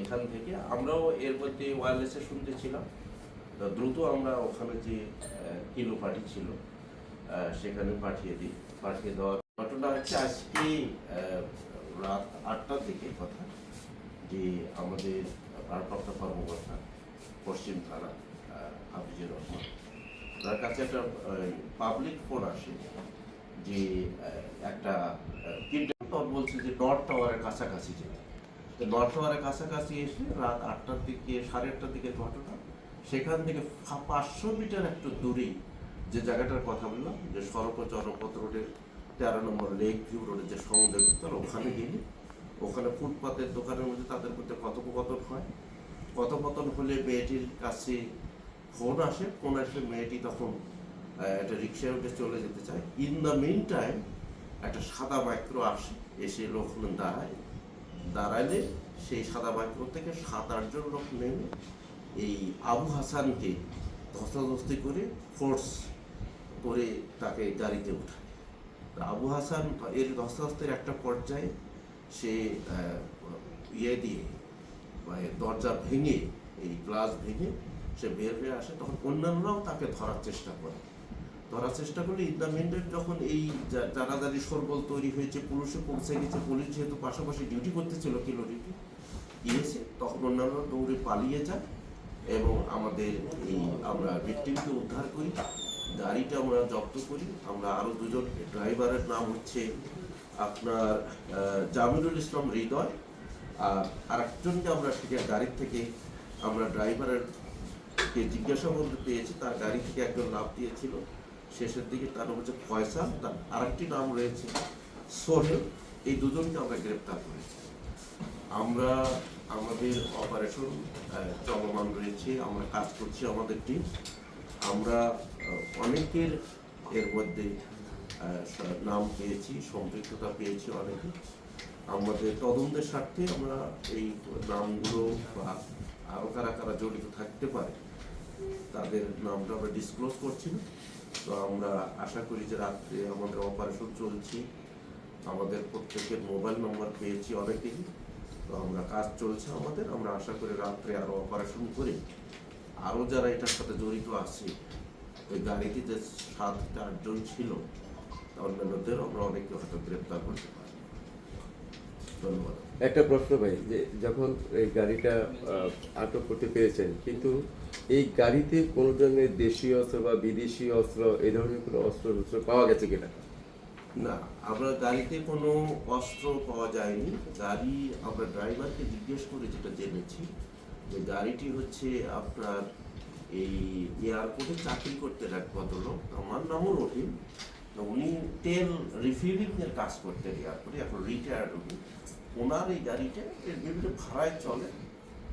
এখান থেকে আমরাও এর মধ্যে ওয়্যারলেসে শুনতেছিলাম। তো দ্রুত আমরা ওখানে যে কিলো পার্টি ছিল সেখানে পাঠিয়ে দিই। পাঠিয়ে দেওয়ার ঘটনা হচ্ছে আজকে রাত আটটার দিকে কথা, যে আমাদের ভারপ্রাপ্ত কর্মকর্তা, পশ্চিম থানা হাফিজুর রহমান। তার কাছে একটা পাবলিক ফোন আসে, যে একটা কিডন্যাপ বলছে যে নর্থ টাওয়ারের কাছাকাছি যেতে। নর্থ কাছাকাছি এসে রাত আটটার দিকে, সাড়ে আটটার দিকে ঘটনা, সেখান থেকে পাঁচশো মিটার একটু দূরেই যে জায়গাটার কথা বললাম, যে সড়ক ও জনপথ রোডের তেরো নম্বর লেক ভিউ রোডের যে বিস্তার ওখানে গেলে, ওখানে ফুটপাতের দোকানের মধ্যে তাদের মধ্যে কথোপকথন হয়। কথোপকথন হলে মেয়েটির কাছে ফোন আসে, ফোন আসলে মেয়েটি তখন একটা রিক্সায় উঠে চলে যেতে চায়। ইন দ্য মিন টাইম একটা সাদা মাইক্রো আসে, এসে লোক দাঁড়ায় দাঁড়ালে সেই সাদা মাইক্রো থেকে সাত আটজন লোক নেমে এই আবু হাসানকে ধস্তাধস্তি করে ফোর্স করে তাকে গাড়িতে উঠায়। তা আবু হাসান এর ধস্তাধস্তির একটা পর্যায়ে সে ইয়ে দিয়ে মানে দরজা ভেঙে, এই গ্লাস ভেঙে সে বের হয়ে আসে, তখন অন্যান্যরাও তাকে ধরার চেষ্টা করে। ধরার চেষ্টা করলে ইন যখন এই জানাজানি সরগোল তৈরি হয়েছে পুলিশে পৌঁছে গেছে, পুলিশ যেহেতু পাশাপাশি ডিউটি করতেছিল কিলো ডিউটি গিয়েছে, তখন অন্যান্য দৌড়ে পালিয়ে যায় এবং আমাদের এই, আমরা ভিক্টিমকে উদ্ধার করি, গাড়িটা আমরা জব্দ করি, আমরা আরও দুজন ড্রাইভারের নাম হচ্ছে আপনার জামিরুল ইসলাম হৃদয় আর আরেকজনকে আমরা ঠিক গাড়ির থেকে, আমরা ড্রাইভারের কে জিজ্ঞাসা করতে পেয়েছি, তার গাড়ি থেকে একজন লাভ দিয়েছিল। শেষের দিকে তার নাম হচ্ছে ফয়সাল, তার আরেকটি নাম রয়েছে সোহেল। এই দুজনকে আমরা গ্রেপ্তার করেছি। আমরা আমাদের অপারেশন চলমান রয়েছে, আমরা কাজ করছি আমাদের টিম আমরা অনেকের এর মধ্যে নাম পেয়েছি, সম্পৃক্ততা পেয়েছি অনেকে। আমাদের তদন্তের স্বার্থে আমরা এই নামগুলো বা আরও কারা কারা জড়িত থাকতে পারে, তাদের নামটা আমরা ডিসক্লোজ করছি না। তো আমরা আশা করি যে রাত্রে আমাদের অপারেশন চলছে। আমাদের প্রত্যেকের মোবাইল নম্বর পেয়েছি অনেকেই। তো আমরা কাজ চলছে আমাদের। আমরা আশা করি রাত্রে আরও অপারেশন করে আরও যারা এটার সাথে জড়িত আছে, ওই গাড়িতে যে সাত থেকে আটজন ছিল, অন্যান্যদের আমরা অনেককে হয়তো গ্রেপ্তার করতে পারি। ধন্যবাদ। একটা প্রশ্ন ভাই, যে যখন এই গাড়িটা আটক করতে পেরেছেন, কিন্তু এই গাড়িতে কোনো ধরনের দেশীয় অস্ত্র বা বিদেশি অস্ত্র, এই ধরনের কোনো অস্ত্র টস্ত্র পাওয়া গেছে কিনা? না আমরা গাড়িতে কোনো অস্ত্র পাওয়া যায়নি। গাড়ি আমরা ড্রাইভারকে জিজ্ঞেস করে যেটা জেনেছি যে গাড়িটি হচ্ছে আপনার এই এয়ারপোর্টে চাকরি করতেন এক ভদ্রলোক। আমার নামও রহিম। তো উনি তেল রিফিলিং এর কাজ করতেন এয়ারপোর্টে, এখন রিটায়ার্ড উনি। ওনার এই গাড়িটা এর বিভিন্ন ভাড়ায় চলে।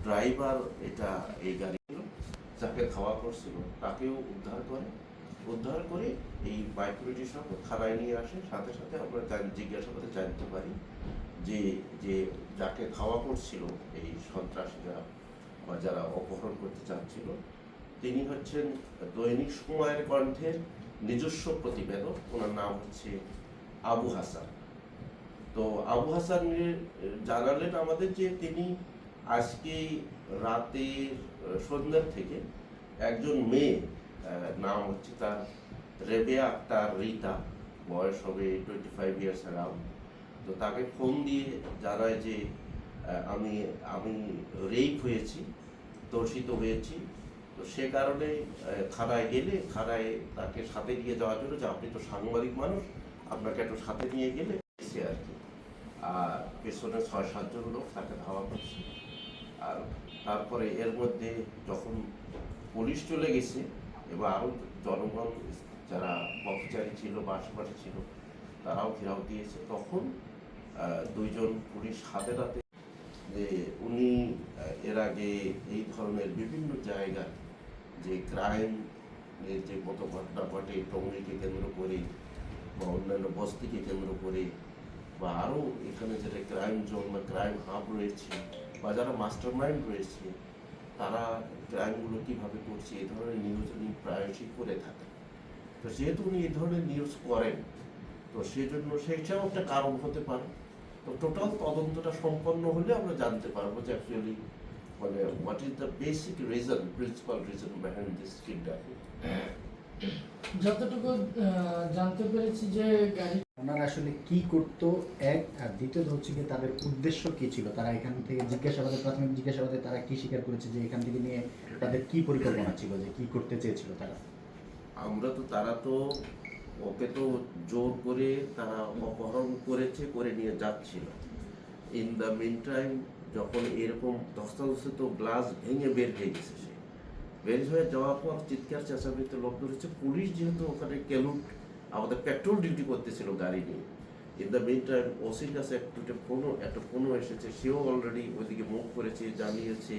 ড্রাইভার এটা এই গাড়ি যাকে ধাওয়া করছিল, তাকেও উদ্ধার করে। উদ্ধার করে এই মাইক্রোটি সহ থানায় নিয়ে আসে। সাথে সাথে আমরা জিজ্ঞাসাবাদে জানতে পারি যে যে যাকে ধাওয়া করছিল, এই সন্ত্রাসীরা বা যারা অপহরণ করতে চাচ্ছিল, তিনি হচ্ছেন দৈনিক সময়ের কণ্ঠের নিজস্ব প্রতিবেদক। ওনার নাম হচ্ছে আবু হাসান। তো আবু হাসানের জানালেন আমাদের যে তিনি আজকে রাতে সন্ধ্যার থেকে একজন মেয়ে নাম হচ্ছে তার রেবেয়া আক্তার রিতা, বয়স হবে টোয়েন্টি ফাইভ ইয়ার্স অ্যারাউন্ড তো তাকে ফোন দিয়ে জানায় যে আমি আমি রেপ হয়েছি ধর্ষিত হয়েছি। তো সে কারণে থানায় গেলে, থানায় তাকে সাথে নিয়ে যাওয়ার জন্য যে আপনি তো সাংবাদিক মানুষ, আপনাকে একটু সাথে নিয়ে গেলে সে আর কি। আর পেছনে ছয় সাতজন লোক তাকে ধাওয়া করছে। আর তারপরে এর মধ্যে যখন পুলিশ চলে গেছে, এবার আরও জনগণ যারা পথচারী ছিল বা আশেপাশে ছিল, তারাও ঘেরাও দিয়েছে। তখন দুইজন পুলিশ হাতে নাতে যে উনি এর আগে এই ধরনের বিভিন্ন জায়গায় যে ক্রাইম যে কত ঘটনা ঘটে, টঙ্গিকে কেন্দ্র করে বা অন্যান্য বস্তিকে কেন্দ্র করে, বা আরও এখানে যেটা ক্রাইম জোন বা ক্রাইম হাব রয়েছে বা যারা মাস্টার মাইন্ড রয়েছে, তারা ক্রাইমগুলো কীভাবে করছে এই ধরনের নিউজ উনি প্রায়শই করে থাকেন। তো যেহেতু উনি এই ধরনের নিউজ করেন, তো সেজন্য সেইটাও একটা কারণ হতে পারে। তো টোটাল তদন্তটা সম্পন্ন হলে আমরা জানতে পারব যে অ্যাকচুয়ালি মানে what is the basic reason principal reason behind this kidnapping যতটুকু জানতে পেরেছি যে গাড়ি ওনারা আসলে কি করতো এক আর দ্বিতীয়ত হচ্ছে কি তাদের উদ্দেশ্য কি ছিল? তারা এখান থেকে জিজ্ঞাসাবাদে প্রাথমিক জিজ্ঞাসাবাদে তারা কি স্বীকার করেছে যে এখান থেকে নিয়ে তাদের কি পরিকল্পনা ছিল যে কি করতে চেয়েছিল তারা? আমরা তো তারা তো ওকে তো জোর করে তারা অপহরণ করেছে করে নিয়ে যাচ্ছিল। ইন দ্য মিন টাইম যখন এরকম ধস্তাধস্তি তো গ্লাস ভেঙে বের হয়ে গেছে সে। বের হয়ে যাওয়ার পর চিৎকার চেঁচামেচিতে লোক ধরেছে পুলিশ যেহেতু ওখানে কেলুট আমাদের পেট্রোল ডিউটি করতেছিল গাড়ি নিয়ে। ইন দ্য মিন টাইম ওসির কাছে একটা ফোনও একটা ফোনও এসেছে। সেও অলরেডি ওইদিকে মুখ করেছে, জানিয়েছে।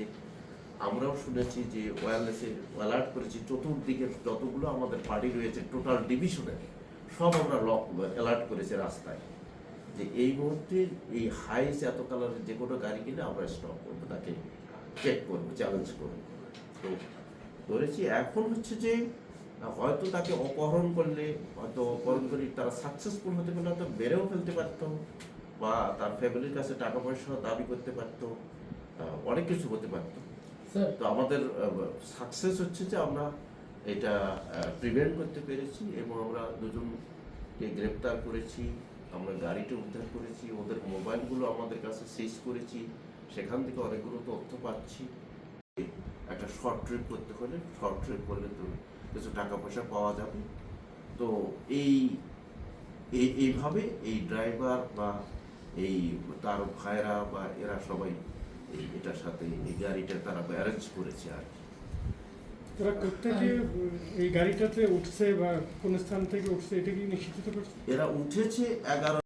আমরাও শুনেছি যে ওয়্যারলেসে অ্যালার্ট করেছি। চতুর্দিকে যতগুলো আমাদের পার্টি রয়েছে টোটাল ডিভিশনের সব আমরা লক অ্যালার্ট করেছি রাস্তায়। যে এই মুহূর্তে এই হাইস এত কালারের যে কোনো গাড়ি কিনে আমরা স্টপ করব, তাকে চেক করব চ্যালেঞ্জ করব। তো ধরেছি এখন হচ্ছে যে হয়তো তাকে অপহরণ করলে হয়তো অপহরণ করে তারা সাকসেসফুল হতে পারলে হয়তো বেড়েও ফেলতে পারতো বা তার ফ্যামিলির কাছে টাকা পয়সা দাবি করতে পারতো অনেক কিছু হতে পারতো। তো আমাদের সাকসেস হচ্ছে যে আমরা এটা প্রিভেন্ট করতে পেরেছি এবং আমরা দুজনকে গ্রেপ্তার করেছি আমরা গাড়িটা উদ্ধার করেছি ওদের মোবাইলগুলো আমাদের কাছে সিজ করেছি সেখান থেকে অনেকগুলো তথ্য পাচ্ছি। একটা শর্ট ট্রিপ করতে হলে শর্ট ট্রিপ করলে তো কিছু টাকা পয়সা পাওয়া যাবে। তো এই এই এইভাবে এই ড্রাইভার বা এই তার ভাইরা বা এরা সবাই এই এটার সাথে এই গাড়িটা তারা অ্যারেঞ্জ করেছে আর কি। তারা কোথেকে এই গাড়িটাতে উঠছে বা কোন স্থান থেকে উঠছে এটা কি নিশ্চিত করছে এরা উঠেছে এগারো